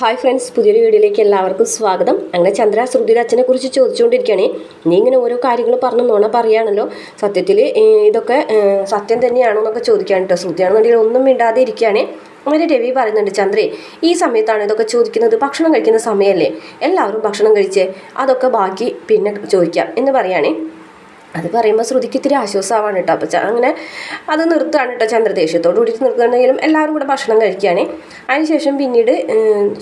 Hi friends പുതിയൊരു വീഡിയോയിലേക്ക് എല്ലാവർക്കും സ്വാഗതം. അങ്ങനെ ചന്ദ്ര ശ്രുതിയുടെ അച്ഛനെ കുറിച്ച് ചോദിച്ചുകൊണ്ടിരിക്കുകയാണ്. നീ ഇങ്ങനെ ഓരോ കാര്യങ്ങൾ പറഞ്ഞു നോണ പറയുകയാണല്ലോ. സത്യത്തിൽ ഇതൊക്കെ സത്യം തന്നെയാണോ എന്നൊക്കെ ചോദിക്കാൻ കേട്ടോ ശ്രുതിയാണെന്നുണ്ടെങ്കിൽ ഒന്നും മിണ്ടാതെ ഇരിക്കുകയാണ്. അങ്ങനെ രവി പറയുന്നുണ്ട് ചന്ദ്രേ ഈ സമയത്താണ് ഇതൊക്കെ ചോദിക്കുന്നത് ഭക്ഷണം കഴിക്കുന്ന സമയമല്ലേ? എല്ലാവരും ഭക്ഷണം കഴിച്ച്? അതൊക്കെ ബാക്കി പിന്നെ ചോദിക്കാം എന്ന് പറയുകയാണേ. അത് പറയുമ്പോൾ ശ്രുതിക്ക് ഇത്തിരി ആശ്വാസമാണ് കേട്ടോ. അപ്പോൾ അങ്ങനെ അത് നിർത്തുകയാണ് കേട്ടോ ചന്ദ്രദേശത്തോട് കൂടിയിട്ട് നിർത്തുകയാണെങ്കിലും എല്ലാവരും കൂടെ ഭക്ഷണം കഴിക്കുകയാണ്. അതിനുശേഷം പിന്നീട്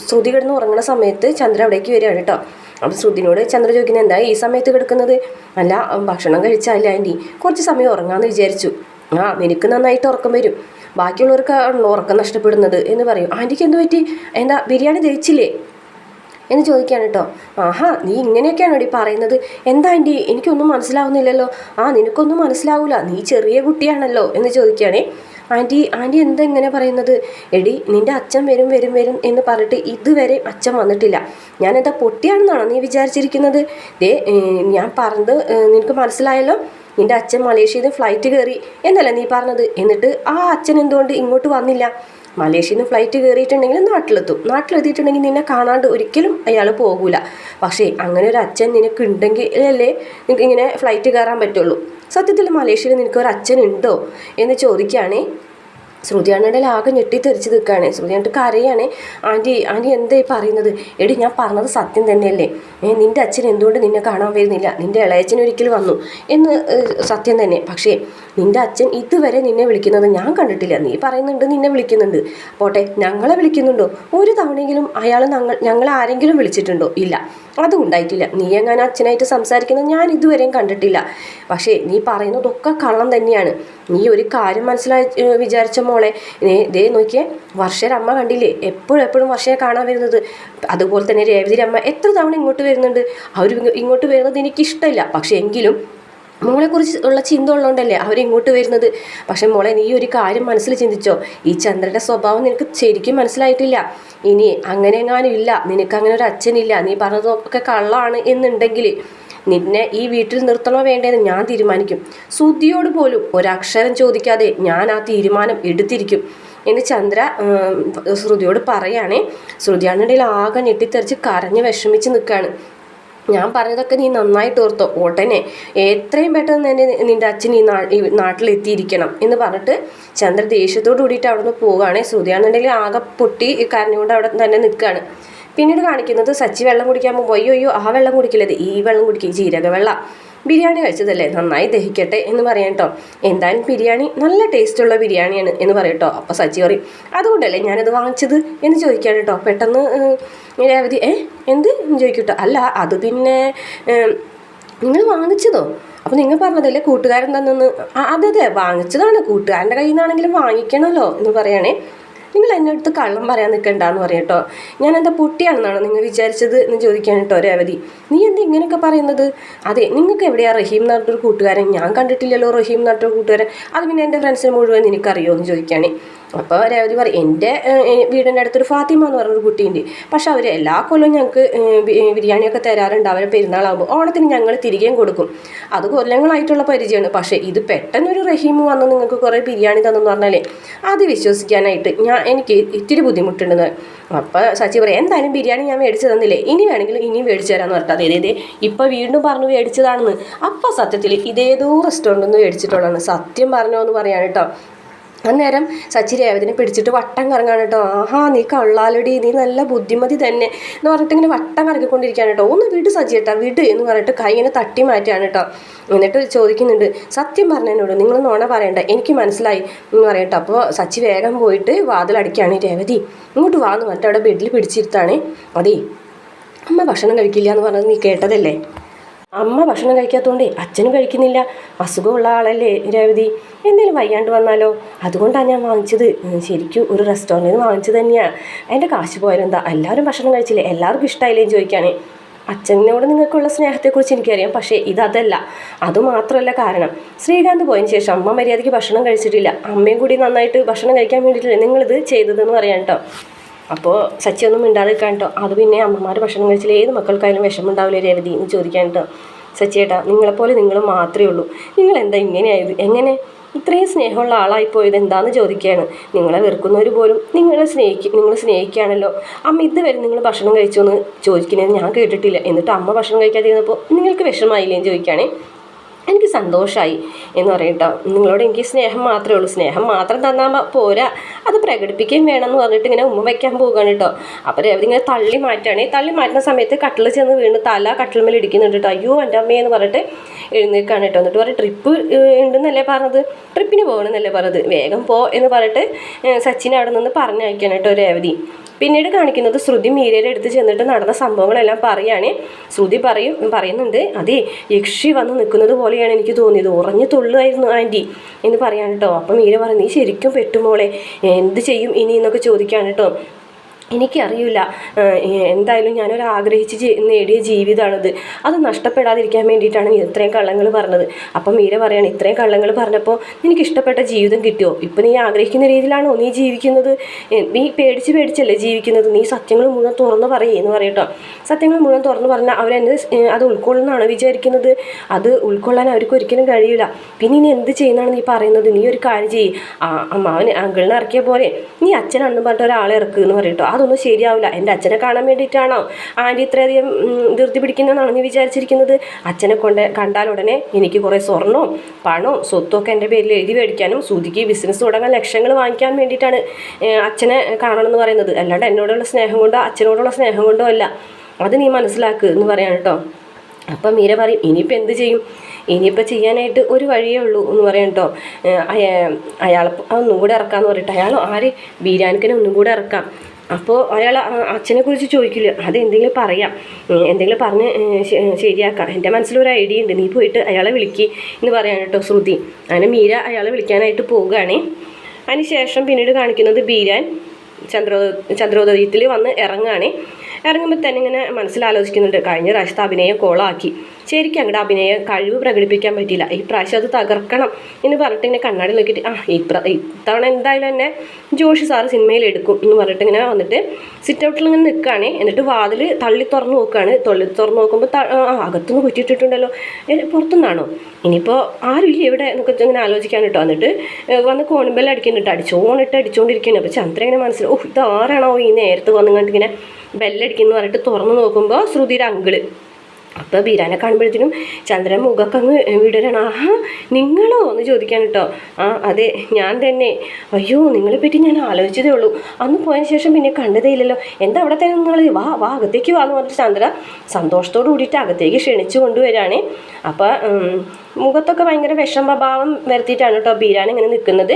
ശ്രുതി കിടന്ന് ഉറങ്ങുന്ന സമയത്ത് ചന്ദ്ര അവിടേക്ക് വരികയാണ് കേട്ടോ. അപ്പം ശ്രുതിനോട് ചന്ദ്ര ചോദിക്കുന്നത് എന്താ ഈ സമയത്ത് കിടക്കുന്നത്? അല്ല ഭക്ഷണം കഴിച്ചാല്ല ആന്റി. കുറച്ച് സമയം ഉറങ്ങാമെന്ന് വിചാരിച്ചു. ആ നിനക്ക് നന്നായിട്ട് ഉറക്കം വരും. ബാക്കിയുള്ളവർക്ക് ഉറക്കം നഷ്ടപ്പെടുന്നത്. എന്ന് പറയും. ആന്റിക്ക് എന്ത് പറ്റി? എന്താ ബിരിയാണി ദഹിച്ചില്ലേ? എന്ന് ചോദിക്കാണ് കേട്ടോ. ആഹാ നീ ഇങ്ങനെയൊക്കെയാണോ ഈ പറയുന്നത്. എന്താ എന്റെ എനിക്കൊന്നും മനസ്സിലാവുന്നില്ലല്ലോ. ആ നിനക്കൊന്നും മനസ്സിലാവൂല. നീ ചെറിയ കുട്ടിയാണല്ലോ. എന്ന് ചോദിക്കുകയാണേ. ആന്റി ആന്റി എന്താ ഇങ്ങനെ പറയുന്നത്? എടി നിന്റെ അച്ഛൻ വരും വരും വരും എന്ന് പറഞ്ഞിട്ട് ഇതുവരെ അച്ഛൻ വന്നിട്ടില്ല. ഞാൻ എന്താ പൊട്ടിയാണെന്നാണോ നീ വിചാരിച്ചിരിക്കുന്നത്? ദേ ഞാൻ പറഞ്ഞത് നിനക്ക് മനസ്സിലായല്ലോ. നിന്റെ അച്ഛൻ മലേഷ്യയിൽ നിന്ന് ഫ്ലൈറ്റ് കയറി. എന്നല്ല നീ പറഞ്ഞത്? എന്നിട്ട് ആ അച്ഛൻ എന്തുകൊണ്ട് ഇങ്ങോട്ട് വന്നില്ല? മലേഷ്യയിൽ നിന്ന് ഫ്ലൈറ്റ് കയറിയിട്ടുണ്ടെങ്കിൽ നാട്ടിലെത്തും. നാട്ടിലെത്തിയിട്ടുണ്ടെങ്കിൽ നിന്നെ കാണാണ്ട് ഒരിക്കലും അയാൾ പോകൂല. പക്ഷേ അങ്ങനെ ഒരു അച്ഛൻ നിനക്ക് ഉണ്ടെങ്കിൽ അല്ലേ നിനക്ക് ഇങ്ങനെ ഫ്ലൈറ്റ് കയറാൻ പറ്റുള്ളൂ. സത്യത്തിൽ മലേഷ്യയിൽ നിനക്ക് ഒരു അച്ഛൻ ഉണ്ടോ എന്ന് ചോദിക്കുകയാണേ ശ്രുതിയാണയുടെ ആകെ ഞെട്ടിത്തെറിച്ച് നിൽക്കുകയാണ്. ശ്രുതിയാണ്ട് കരയാണ്. ആന്റി ആന്റി എന്താ ഈ പറയുന്നത്? എടി ഞാൻ പറഞ്ഞത് സത്യം തന്നെയല്ലേ? ഏ നിന്റെ അച്ഛൻ എന്തുകൊണ്ട് നിന്നെ കാണാൻ വരുന്നില്ല? നിന്റെ ഇളയച്ചൻ ഒരിക്കൽ വന്നു. എന്ന് സത്യം തന്നെ. പക്ഷേ നിന്റെ അച്ഛൻ ഇതുവരെ നിന്നെ വിളിക്കുന്നത് ഞാൻ കണ്ടിട്ടില്ല. നീ പറയുന്നുണ്ട് നിന്നെ വിളിക്കുന്നുണ്ട്. പോട്ടെ ഞങ്ങളെ വിളിക്കുന്നുണ്ടോ? ഒരു തവണയെങ്കിലും അയാൾ ഞങ്ങൾ ഞങ്ങളെ ആരെങ്കിലും വിളിച്ചിട്ടുണ്ടോ? ഇല്ല. അതും ഉണ്ടായിട്ടില്ല. നീ എങ്ങനെ അച്ഛനായിട്ട് സംസാരിക്കുന്നത് ഞാൻ ഇതുവരെയും കണ്ടിട്ടില്ല. പക്ഷേ നീ പറയുന്നതൊക്കെ കള്ളം തന്നെയാണ്. നീ ഒരു കാര്യം മനസ്സിലായി വിചാരിച്ച മോളെ. ദേ നോക്കിയേ. വർഷരമ്മ കണ്ടില്ലേ? എപ്പോഴും എപ്പോഴും വർഷയെ കാണാൻ വരുന്നത്. അതുപോലെ തന്നെ രേവതിരമ്മ എത്ര തവണ ഇങ്ങോട്ട് വരുന്നുണ്ട്? അവർ ഇങ്ങോട്ട് വരുന്നത് എനിക്കിഷ്ടമില്ല. പക്ഷേ എങ്കിലും മോളെക്കുറിച്ച് ഉള്ള ചിന്ത ഉള്ളതുകൊണ്ടല്ലേ അവരിങ്ങോട്ട് വരുന്നത്? പക്ഷെ മോളെ നീ ഒരു കാര്യം മനസ്സിൽ ചിന്തിച്ചോ? ഈ ചന്ദ്രന്റെ സ്വഭാവം നിനക്ക് ശരിക്കും മനസ്സിലായിട്ടില്ല. ഇനി അങ്ങനെ എങ്ങാനും ഇല്ല നിനക്ക് അങ്ങനെ ഒരു അച്ഛനില്ല. നീ പറഞ്ഞതൊക്കെ കള്ളാണ് എന്നുണ്ടെങ്കിൽ നിന്നെ ഈ വീട്ടിൽ നിർത്തണോ വേണ്ടതെന്ന് ഞാൻ തീരുമാനിക്കും. സുദ്ധിയോട് പോലും ഒരക്ഷരം ചോദിക്കാതെ ഞാൻ ആ തീരുമാനം എടുത്തിരിക്കും. എന്ന് ചന്ദ്ര ശ്രുതിയോട് പറയുകയാണേ ശ്രുതിയാണെന്നുണ്ടെങ്കിൽ ആകെ ഞെട്ടിത്തെറിച്ച് കരഞ്ഞ് വിഷമിച്ച് നിൽക്കുകയാണ് ഞാൻ പറഞ്ഞതൊക്കെ നീ നന്നായിട്ട് ഓർത്തോ ഉടനെ എത്രയും പെട്ടെന്ന് തന്നെ നിന്റെ അച്ഛൻ ഈ നാ നാട്ടിലെത്തിയിരിക്കണം എന്ന് പറഞ്ഞിട്ട് ചന്ദ്ര ദേഷ്യത്തോട് കൂടിയിട്ട് അവിടെ നിന്ന് പോവുകയാണ്. ശ്രുതിയാണെന്നുണ്ടെങ്കിൽ ആകെ പൊട്ടി കരഞ്ഞുകൊണ്ട് അവിടെ തന്നെ നിൽക്കുകയാണ്. പിന്നീട് കാണിക്കുന്നത് സച്ചി വെള്ളം കുടിക്കാൻ പോകുമ്പോൾ അയ്യോ അയ്യോ ആ വെള്ളം കുടിക്കില്ലത് ഈ വെള്ളം കുടിക്കും ജീരക വെള്ളം ബിരിയാണി കഴിച്ചതല്ലേ? നന്നായി ദഹിക്കട്ടെ എന്ന് പറയാം കേട്ടോ എന്തായാലും ബിരിയാണി നല്ല ടേസ്റ്റുള്ള ബിരിയാണിയാണ് എന്ന് പറയട്ടോ അപ്പോൾ സച്ചി പറയും അതുകൊണ്ടല്ലേ ഞാനത് വാങ്ങിച്ചത്? എന്ന് ചോദിക്കാണ് കേട്ടോ പെട്ടെന്ന് രേവതി ഏ എന്ത്? ചോദിക്കട്ടോ അല്ല അത് പിന്നെ നിങ്ങൾ വാങ്ങിച്ചതോ? അപ്പോൾ നിങ്ങൾ പറഞ്ഞതല്ലേ കൂട്ടുകാരൻ തന്നെന്ന് ആ അതെ അതെ വാങ്ങിച്ചതാണ്. കൂട്ടുകാരന്റെ കയ്യിൽ നിന്നാണെങ്കിലും വാങ്ങിക്കണമല്ലോ എന്ന് പറയണേ. നിങ്ങൾ എന്നെ അടുത്ത് കള്ളം പറയാൻ നിൽക്കണ്ടെന്ന് പറയാം കേട്ടോ. ഞാൻ എന്താ പൊട്ടിയാണെന്നാണോ നിങ്ങൾ വിചാരിച്ചത് എന്ന് ചോദിക്കാൻ കേട്ടോ രേവതി. നീ എന്താ ഇങ്ങനെയൊക്കെ പറയുന്നത്? അതെ നിങ്ങൾക്ക് എവിടെയാണ് റഹീം എന്ന് പറഞ്ഞിട്ടൊരു കൂട്ടുകാരൻ? ഞാൻ കണ്ടിട്ടില്ലല്ലോ റഹീം എന്ന് പറഞ്ഞിട്ടൊരു കൂട്ടുകാരൻ. അത് പിന്നെ എന്റെ ഫ്രണ്ട്സിനെ മുഴുവൻ നിനക്കറിയോ എന്ന് ചോദിക്കുകയാണെ അപ്പോൾ രേവതി പറയും എന്റെ വീടിന്റെ അടുത്തൊരു ഫാത്തിമ എന്ന് പറഞ്ഞൊരു കുട്ടിയുണ്ട് പക്ഷെ അവർ എല്ലാ കൊല്ലവും ഞങ്ങൾക്ക് ബിരിയാണിയൊക്കെ തരാറുണ്ട്. അവരെ പെരുന്നാളാകുമ്പോൾ ഓണത്തിന് ഞങ്ങൾ തിരികെയും കൊടുക്കും. അത് കൊല്ലങ്ങളായിട്ടുള്ള പരിചയമാണ്. പക്ഷേ ഇത് പെട്ടെന്നൊരു റഹീം വന്ന് നിങ്ങൾക്ക് കുറേ ബിരിയാണി തന്നെന്ന് പറഞ്ഞാലേ അത് വിശ്വസിക്കാനായിട്ട് ഞാൻ എനിക്ക് ഇത്തിരി ബുദ്ധിമുട്ടുണ്ടെന്ന് അപ്പോൾ സച്ചി പറയും എന്തായാലും ബിരിയാണി ഞാൻ മേടിച്ചു തന്നില്ലേ? ഇനി വേണമെങ്കിൽ ഇനിയും മേടിച്ചു തരാമെന്ന് പറഞ്ഞിട്ട് അതെ ഇതേ ഇപ്പോൾ വീണ്ടും പറഞ്ഞു മേടിച്ചതാണെന്ന്. അപ്പോൾ സത്യത്തിൽ ഇതേതോ റെസ്റ്റോറന്റിൽ നിന്ന് മേടിച്ചിട്ടുള്ളതാണ്. സത്യം പറഞ്ഞോ എന്ന് പറയാൻ കേട്ടോ. അന്നേരം സച്ചി രേവതിനെ പിടിച്ചിട്ട് വട്ടം കറങ്ങാണ് കേട്ടോ. ആഹാ നീ കള്ളാലടി നീ നല്ല ബുദ്ധിമതി തന്നെ എന്ന് പറഞ്ഞിട്ട് ഇങ്ങനെ വട്ടം കറക്കിക്കൊണ്ടിരിക്കുകയാണ് കേട്ടോ. ഒന്ന് വിട് സജ്ജി കേട്ടോ വിട് എന്ന് പറഞ്ഞിട്ട് കൈ ഇങ്ങനെ തട്ടി മാറ്റിയാണ് കേട്ടോ. എന്നിട്ട് ചോദിക്കുന്നുണ്ട് സത്യം പറഞ്ഞതിനോട് നിങ്ങൾ നോണ പറയണ്ട എനിക്ക് മനസ്സിലായി എന്ന് പറയട്ടോ അപ്പോൾ സച്ചി വേഗം പോയിട്ട് വാതിലടിക്കുകയാണ് രേവതി ഇങ്ങോട്ട് വാന്ന് പറഞ്ഞിട്ട് അവിടെ ബെഡിൽ പിടിച്ചിരുത്താണ് അതേ അമ്മ ഭക്ഷണം കഴിക്കില്ല എന്ന് പറഞ്ഞത് നീ കേട്ടതല്ലേ? അമ്മ ഭക്ഷണം കഴിക്കാത്തതുകൊണ്ടേ അച്ഛനും കഴിക്കുന്നില്ല. അസുഖമുള്ള ആളല്ലേ രേവതി? എന്തെങ്കിലും വയ്യാണ്ട് വന്നാലോ? അതുകൊണ്ടാണ് ഞാൻ വാങ്ങിച്ചത്. ശരിക്കും ഒരു റെസ്റ്റോറന്റിൽ നിന്ന് വാങ്ങിച്ചത് തന്നെയാണ് അതിന്റെ കാശ് പോയാലെന്താ എല്ലാവരും ഭക്ഷണം കഴിച്ചില്ലേ? എല്ലാവർക്കും ഇഷ്ടമായില്ലേ ചോദിക്കാനേ. അച്ഛനോട് നിങ്ങൾക്കുള്ള സ്നേഹത്തെക്കുറിച്ച് എനിക്കറിയാം. പക്ഷേ ഇതല്ല. അതുമാത്രമല്ല കാരണം. ശ്രീകാന്ത് പോയതിന് ശേഷം അമ്മ മര്യാദയ്ക്ക് ഭക്ഷണം കഴിച്ചിട്ടില്ല. അമ്മയും കൂടി നന്നായിട്ട് ഭക്ഷണം കഴിക്കാൻ വേണ്ടിയിട്ടില്ല നിങ്ങളിത് ചെയ്തതെന്ന് പറയാം കേട്ടോ അപ്പോൾ സച്ചിയൊന്നും മിണ്ടാതെ കേട്ടോ. അത് പിന്നെ അമ്മമാർ ഭക്ഷണം കഴിച്ചാൽ ഏത് മക്കൾക്കായാലും വിഷമം രവതി എന്ന് ചോദിക്കാൻ കേട്ടോ. സച്ചിയേട്ടാ നിങ്ങളെപ്പോലെ നിങ്ങൾ മാത്രമേ ഉള്ളൂ. നിങ്ങൾ എന്താ ഇങ്ങനെയായത്? എങ്ങനെ? ഇത്രയും സ്നേഹമുള്ള ആളായിപ്പോയത് എന്താണെന്ന് ചോദിക്കുകയാണ്. നിങ്ങളെ വെറുക്കുന്നവർ പോലും നിങ്ങളെ സ്നേഹിക്കും നിങ്ങൾ സ്നേഹിക്കുകയാണല്ലോ. അമ്മ ഇതുവരെ നിങ്ങൾ ഭക്ഷണം കഴിച്ചു എന്ന് ചോദിക്കുന്നത് ഞാൻ കേട്ടിട്ടില്ല. എന്നിട്ട് അമ്മ ഭക്ഷണം കഴിക്കാതിരുന്നപ്പോൾ നിങ്ങൾക്ക് വിഷമമായില്ലേ എന്ന് ചോദിക്കുകയാണേ. എനിക്ക് സന്തോഷമായി എന്ന് പറയട്ടോ. നിങ്ങളോട് എനിക്ക് സ്നേഹം മാത്രമേ ഉള്ളൂ. സ്നേഹം മാത്രം തന്നാൽ പോരാ. അത് പ്രകടിപ്പിക്കുകയും എന്ന് പറഞ്ഞിട്ട് ഇങ്ങനെ ഉമ്മ വയ്ക്കാൻ പോകുകയാണ് കേട്ടോ. അപ്പോൾ രേവതി ഇങ്ങനെ തള്ളി മാറ്റാണ് തള്ളി മാറ്റുന്ന സമയത്ത് കട്ടിൽ ചെന്ന് വീണ് തല കട്ടിൽമേൽ ഇടിക്കുന്നുണ്ട് കേട്ടോ. അയ്യോ എന്റെ അമ്മയെന്ന് പറഞ്ഞിട്ട് എഴുന്നേൽക്കാണ് കേട്ടോ. എന്നിട്ട് പറയും ട്രിപ്പ് ഉണ്ടെന്നല്ലേ പറഞ്ഞത്? ട്രിപ്പിന് പോകണമെന്നല്ലേ പറഞ്ഞത്? വേഗം പോ എന്ന് പറഞ്ഞിട്ട് സച്ചിൻ അവിടെ നിന്ന് പറഞ്ഞയക്കാണ് കേട്ടോ രേവതി. പിന്നീട് കാണിക്കുന്നത് ശ്രുതി മീരയുടെ അടുത്ത് ചെന്നിട്ട് നടന്ന സംഭവങ്ങളെല്ലാം പറയുകയാണ് ശ്രുതി പറയും പറയുന്നുണ്ട് അതെ യക്ഷി വന്ന് നിൽക്കുന്നത് പോലെയാണ് എനിക്ക് തോന്നിയത്. ഉറഞ്ഞു തുള്ളുമായിരുന്നു ആന്റി എന്ന് പറയാൻ കേട്ടോ അപ്പം മീര പറഞ്ഞു നീ ശരിക്കും പെട്ടുമോളെ എന്ത് ചെയ്യും ഇനി? എന്നൊക്കെ ചോദിക്കാൻ കേട്ടോ എനിക്കറിയില്ല. എന്തായാലും ഞാനൊരു ആഗ്രഹിച്ച് നേടിയ ജീവിതമാണിത് അത് നഷ്ടപ്പെടാതിരിക്കാൻ വേണ്ടിയിട്ടാണ് ഇത്രയും കള്ളങ്ങൾ പറഞ്ഞത്. അപ്പം മീര പറയാണ് ഇത്രയും കള്ളങ്ങൾ പറഞ്ഞപ്പോൾ നിനക്ക് ഇഷ്ടപ്പെട്ട ജീവിതം കിട്ടിയോ? ഇപ്പം നീ ആഗ്രഹിക്കുന്ന രീതിയിലാണോ നീ ജീവിക്കുന്നത്? നീ പേടിച്ച് പേടിച്ചല്ലേ ജീവിക്കുന്നത്? നീ സത്യങ്ങൾ മുഴുവൻ തുറന്ന് പറയേ എന്ന് പറയട്ടോ സത്യങ്ങൾ മുഴുവൻ തുറന്ന് പറഞ്ഞാൽ അവരെന്നെ അത് ഉൾക്കൊള്ളുന്നതാണോ വിചാരിക്കുന്നത്? അത് ഉൾക്കൊള്ളാൻ അവർക്ക് ഒരിക്കലും കഴിയില്ല. പിന്നെ ഇനി എന്ത് ചെയ്യുന്നതാണ് നീ പറയുന്നത്? നീ ഒരു കാര്യം ചെയ്യ്. ആ അമ്മാവന് അങ്കിളിനെ ഇറക്കിയ പോലെ നീ അച്ഛനാണെന്ന് പറഞ്ഞിട്ട് ഒരാളെ ഇറക്കുക എന്ന് പറയട്ടോ അതൊന്നും ശരിയാവില്ല. എന്റെ അച്ഛനെ കാണാൻ വേണ്ടിയിട്ടാണോ ആന്റി ഇത്രയധികം ധൃതി പിടിക്കുന്നതെന്നാണ് നീ വിചാരിച്ചിരിക്കുന്നത്? അച്ഛനെ കൊണ്ട് കണ്ടാൽ ഉടനെ എനിക്ക് കുറേ സ്വർണവും പണവും സ്വത്തും ഒക്കെ എന്റെ പേരിൽ എഴുതി മേടിക്കാനും സുതിക്ക് ബിസിനസ് തുടങ്ങാൻ ലക്ഷങ്ങൾ വാങ്ങിക്കാൻ വേണ്ടിയിട്ടാണ് അച്ഛനെ കാണണം എന്ന് പറയുന്നത്. അല്ലാണ്ട് എന്നോടുള്ള സ്നേഹം കൊണ്ടോ അച്ഛനോടുള്ള സ്നേഹം കൊണ്ടോ അല്ല. അത് നീ മനസ്സിലാക്ക് എന്ന് പറയാൻ കേട്ടോ. അപ്പം മീര പറയും ഇനിയിപ്പോൾ എന്ത് ചെയ്യും? ഇനിയിപ്പോൾ ചെയ്യാനായിട്ട് ഒരു വഴിയേ ഉള്ളൂ എന്ന് പറയാം കേട്ടോ. അയാൾ ഒന്നും കൂടെ ഇറക്കാമെന്ന് പറഞ്ഞിട്ട് അയാൾ ആര്? ബീരാനിക്കനെ ഒന്നും കൂടെ ഇറക്കാം. അപ്പോൾ അയാൾ അച്ഛനെ കുറിച്ച് ചോദിക്കില്ല. അത് എന്തെങ്കിലും പറയാം. എന്തെങ്കിലും പറഞ്ഞ് ശരിയാക്കാം. എന്റെ മനസ്സിലൊരു ഐഡിയ ഉണ്ട്. നീ പോയിട്ട് അയാളെ വിളിക്ക് എന്ന് പറയാൻ കേട്ടോ ശ്രുതി. അങ്ങനെ മീര അയാളെ വിളിക്കാനായിട്ട് പോവുകയാണേ. അതിന് ശേഷം പിന്നീട് കാണിക്കുന്നത് ബീരാൻ ചന്ദ്രോ ചന്ദ്രോദയത്തിൽ വന്ന് ഇറങ്ങുകയാണ്. ഇറങ്ങുമ്പോൾ തന്നെ ഇങ്ങനെ മനസ്സിലാലോചിക്കുന്നുണ്ട്. കഴിഞ്ഞ പ്രാവശ്യത്തെ അഭിനയം കോളാക്കി ശരിക്കും അങ്ങോട്ട് അഭിനയ കഴിവ് പ്രകടിപ്പിക്കാൻ പറ്റിയില്ല. ഈ പ്രാവശ്യം അത് തകർക്കണം എന്ന് പറഞ്ഞിട്ട് ഇങ്ങനെ കണ്ണാടി നോക്കിയിട്ട് ആ ഇപ്ര ഇത്തവണ എന്തായാലും എന്നെ ജോഷി സാറ് സിനിമയിൽ എടുക്കും എന്ന് പറഞ്ഞിട്ട് ഇങ്ങനെ വന്നിട്ട് സിറ്റ് ഔട്ടിൽ ഇങ്ങനെ നിൽക്കുകയാണ് എന്നിട്ട് വാതിൽ തള്ളി തുറന്ന് നോക്കുകയാണ് തള്ളി തുറന്ന് നോക്കുമ്പോൾ ആ, അകത്തുനിന്ന് കുറ്റിയിട്ടിട്ടുണ്ടല്ലോ. ഏ, പുറത്തുനിന്നാണോ? ഇനിയിപ്പോൾ ആരുമില്ല ഇവിടെ എന്നൊക്കെ ഇങ്ങനെ ആലോചിക്കാൻ കേട്ടോ എന്നിട്ട് വന്ന് കോണിമ്പെല്ലാം അടിക്കുന്നുണ്ട് അടിച്ചോണിട്ട് അടിച്ചുകൊണ്ടിരിക്കുകയാണ് അപ്പോൾ ചന്ദ്ര ഇങ്ങനെ മനസ്സിൽ ഓഹ് ഇത് ആരാണോ ഈ നേരത്ത് വന്നുകൊണ്ട് ഇങ്ങനെ ബെല്ലടിക്കുന്നു പറഞ്ഞിട്ട് തുറന്ന് നോക്കുമ്പോൾ ശ്രുതിയുടെ അങ്കിൾ അപ്പോൾ ബീരാനെ കാണുമ്പോഴത്തേനും ചന്ദ്രൻ മുഖമൊക്കെ അങ്ങ് വിടരാണ് ആഹാ നിങ്ങളോ എന്ന് ചോദിക്കാൻ കേട്ടോ. ആ അതെ ഞാൻ തന്നെ. അയ്യോ നിങ്ങളെ പറ്റി ഞാൻ ആലോചിച്ചതേ ഉള്ളൂ. അന്ന് പോയതിന് ശേഷം പിന്നെ കണ്ടതേ ഇല്ലല്ലോ എന്താ അവിടെ തന്നെ നിങ്ങൾ വാ വാ അകത്തേക്ക് വാ എന്ന് പറഞ്ഞിട്ട് ചന്ദ്ര സന്തോഷത്തോടു കൂടിയിട്ട് അകത്തേക്ക് ക്ഷണിച്ചു കൊണ്ടുവരാണ് അപ്പോൾ മുഖത്തൊക്കെ ഭയങ്കര വിഷമഭാവം വരുത്തിയിട്ടാണ് കേട്ടോ ബീരാൻ ഇങ്ങനെ നിൽക്കുന്നത്.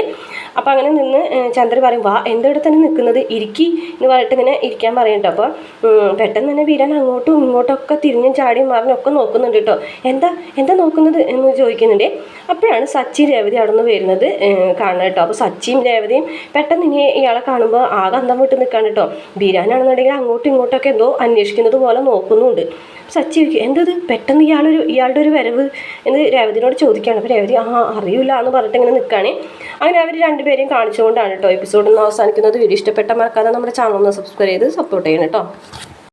അപ്പോൾ അങ്ങനെ നിന്ന് ചന്ദ്രൻ പറയും വാ എന്റെ തന്നെ നിൽക്കുന്നത് ഇരിക്കി എന്ന് പറഞ്ഞിട്ട് ഇങ്ങനെ ഇരിക്കാൻ പറയും കേട്ടോ അപ്പോൾ പെട്ടെന്ന് തന്നെ ബീരാൻ അങ്ങോട്ടും ഇങ്ങോട്ടും ഒക്കെ തിരിഞ്ഞും ചാടിയും മറിഞ്ഞൊക്കെ നോക്കുന്നുണ്ട് കേട്ടോ എന്താ എന്താ നോക്കുന്നത്? എന്ന് ചോദിക്കുന്നുണ്ട്. അപ്പോഴാണ് സച്ചി രേവതി അവിടെ നിന്ന് വരുന്നത് കാണുന്നത് കേട്ടോ അപ്പോൾ സച്ചിയും രേവതിയും പെട്ടെന്ന് ഇനി ഇയാളെ കാണുമ്പോൾ ആകെ അന്തം വിട്ട് നിൽക്കാണ് കേട്ടോ ബീരാനാണെന്നുണ്ടെങ്കിൽ അങ്ങോട്ടും ഇങ്ങോട്ടൊക്കെ എന്തോ അന്വേഷിക്കുന്നത് പോലെ നോക്കുന്നുണ്ട്. സച്ചി എന്തത്? പെട്ടെന്ന് ഇയാളൊരു ഇയാളുടെ ഒരു വരവ്? എന്ന് രേവതിനോട് ചോദിക്കുകയാണ്. അപ്പോൾ രേവതി ആ അറിയില്ല എന്ന് പറഞ്ഞിട്ട് ഇങ്ങനെ നിൽക്കുകയാണ് അങ്ങനെ അവർ രണ്ടുപേരെയും കാണിച്ചുകൊണ്ടാണ് കേട്ടോ എപ്പിസോഡ് ഒന്ന് അവസാനിക്കുന്നത്. വീഡിയോ ഇഷ്ടപ്പെട്ട മറക്കാതെ നമ്മുടെ ചാനൽ ഒന്ന് സബ്സ്ക്രൈബ് ചെയ്ത് സപ്പോർട്ട് ചെയ്യണം കേട്ടോ.